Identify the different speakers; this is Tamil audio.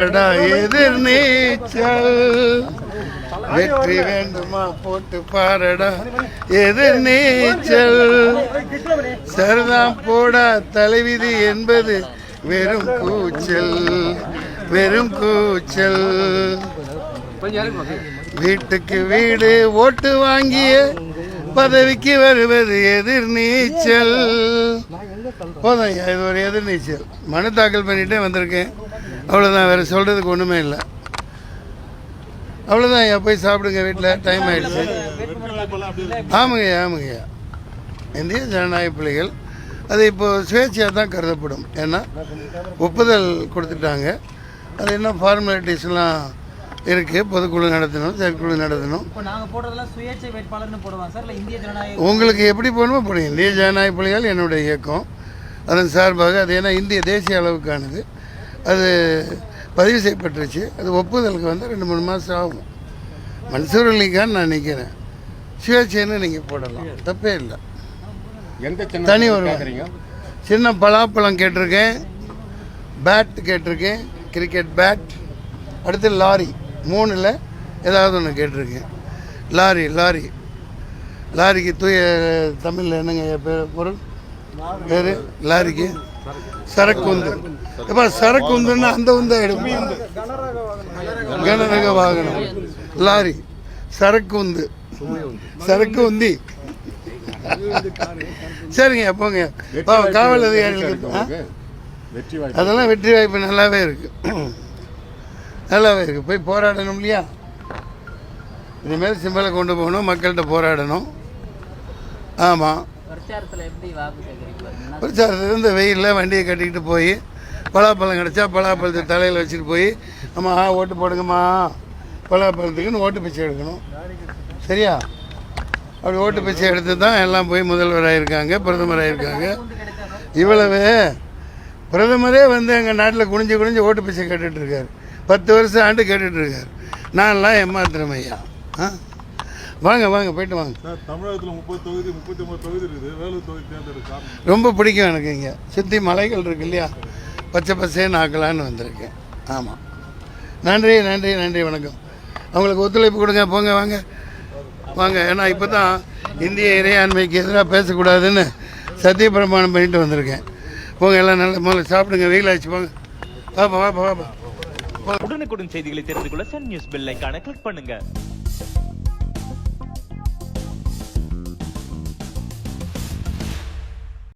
Speaker 1: அடடா, எதிர் நீச்சல்? வெற்றி வேண்டுமா போட்டு பாரடா எதிர் நீச்சல். சரிதான் போடா தலைவிதி என்பது வெறும் கூச்சல் வெறும் கூச்சல். வீட்டுக்கு வீடு ஓட்டு வாங்கிய பதவிக்கு வருவது எதிர் நீச்சல். போதும் ஐயா, இது ஒரு எதிர் நீச்சல். மனு தாக்கல் பண்ணிட்டே வந்திருக்கேன். அவ்வளோதான் வேறு சொல்கிறதுக்கு ஒன்றுமே இல்லை. அவ்வளோதான் ஐயா போய் சாப்பிடுங்க வீட்டில் டைம் ஆயிடுச்சு ஆமாங்கய்யா ஆமாங்கய்யா இந்திய ஜனநாயக பிள்ளைகள் அது இப்போ சுயேட்சையாக தான் கருதப்படும். ஏன்னா ஒப்புதல் கொடுத்துட்டாங்க. அது இன்னும் ஃபார்மாலிட்டிஸ்லாம் இருக்குது பொதுக்குழு நடத்தணும் செயற்குழு நடத்தணும். உங்களுக்கு எப்படி போகணுமோ போடுங்க. இந்திய ஜனநாயக புலிகள் என்னுடைய இயக்கம். அதன் சார்பாக அது ஏன்னா இந்திய தேசிய அளவுக்கானது. அது பதிவு செய்யப்பட்டுருச்சு. அது ஒப்புதலுக்கு வந்து ரெண்டு மூணு மாதம் ஆகும். மன்சூர் அலிகான் நான் நிற்கிறேன் சுயேட்சைன்னு நீங்கள் போடலாம். தப்பே இல்லை.
Speaker 2: எந்த
Speaker 1: தனி ஒரு சின்ன பலாப்பழம் கேட்டிருக்கேன். பேட் கேட்டிருக்கேன். கிரிக்கெட் பேட் அடுத்து லாரி மூணில் ஏதாவது ஒன்று கேட்டிருக்கேன். லாரி லாரி லாரிக்கு தூய தமிழில் என்னங்க பேர் பொருள்? பேர்? லாரிக்கு சரக்கு உந்து எப்பா சரக்கு உந்துன்னா அந்த உந்தை எடுப்போம் கனரக வாகனம். லாரி. சரக்கு உந்து சரக்கு உந்தி. சரிங்க போங்க. காவல் அதிகாரிகளுக்கு. அதெல்லாம் வெற்றி வாய்ப்பு நல்லாவே இருக்கு. நல்லாவே இருக்கு. போய் போராடணும் இல்லையா? இனிமேல் சிம்பலை கொண்டு போகணும் மக்கள்கிட்ட போராடணும். ஆமாம்
Speaker 3: பிரச்சாரத்தில் எப்படி
Speaker 1: இந்த வெயிலில் வண்டியை கட்டிக்கிட்டு போய் பலாப்பழம் கிடச்சா பலாப்பழத்தை தலையில் வச்சுட்டு போய் அம்மா ஓட்டு போடுங்கம்மா. பலாப்பழத்துக்குன்னு ஓட்டு பிச்சை எடுக்கணும். சரியா? அப்படி ஓட்டு பிச்சை எடுத்து தான் எல்லாம் போய் முதல்வராக இருக்காங்க பிரதமராக இருக்காங்க இவ்வளவு பிரதமரே வந்து எங்கள் நாட்டில் குனிஞ்சு குனிஞ்சு ஓட்டு பிச்சை கேட்டுட்டு பத்து வருஷம் ஆண்டு கேட்டுட்டு நான்லாம் ஏமாத்துறேன் ஐயா. ஆ? வாங்க வாங்க போயிட்டு வாங்க.
Speaker 4: சார் தமிழகத்தில் முப்பது தொகுதி முப்பத்தி ஒன்பது தொகுதி இருக்குது. வேலூர் தொகுதி தேர்ந்தெடுக்க காரணம்.
Speaker 1: ரொம்ப பிடிக்கும் எனக்கு இங்கே. சுற்றி மலைகள் இருக்கு இல்லையா? பச்சை பசேன்னு ஆக்கலான்னு வந்திருக்கேன். ஆமாம் நன்றி நன்றி நன்றி வணக்கம். அவங்களுக்கு ஒத்துழைப்பு கொடுங்க போங்க வாங்க. வாங்க ஏன்னா இப்போ தான் இந்திய இறையாண்மைக்கு எதிராக பேசக்கூடாதுன்னு சத்திய பிரமாணம் பண்ணிட்டு வந்திருக்கேன். போங்க எல்லாம் நல்ல முதல்ல சாப்பிடுங்க வெயில் ஆச்சு போங்க. வாப்பா வாப்பா வாப்பா.
Speaker 5: உடனுக்குடன் செய்திகளை தெரிந்து கொள்ள சன் நியூஸ் பெல் ஐகானை கிளிக் பண்ணுங்க.